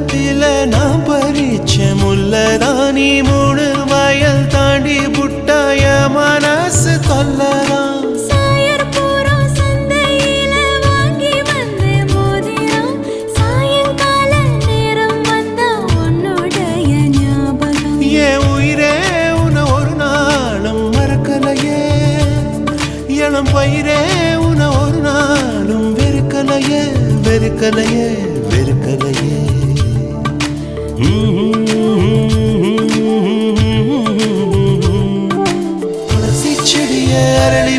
உலகத்தில நான் பரிச்சமுள்ளதானி மூணு வயல் தாண்டி புட்டாய மனசு கொல்லலாம். பயிரே உன ஒரு நாளும் வெறுக்கலையே வெறுக்கலையே. తులసి చెడియరళి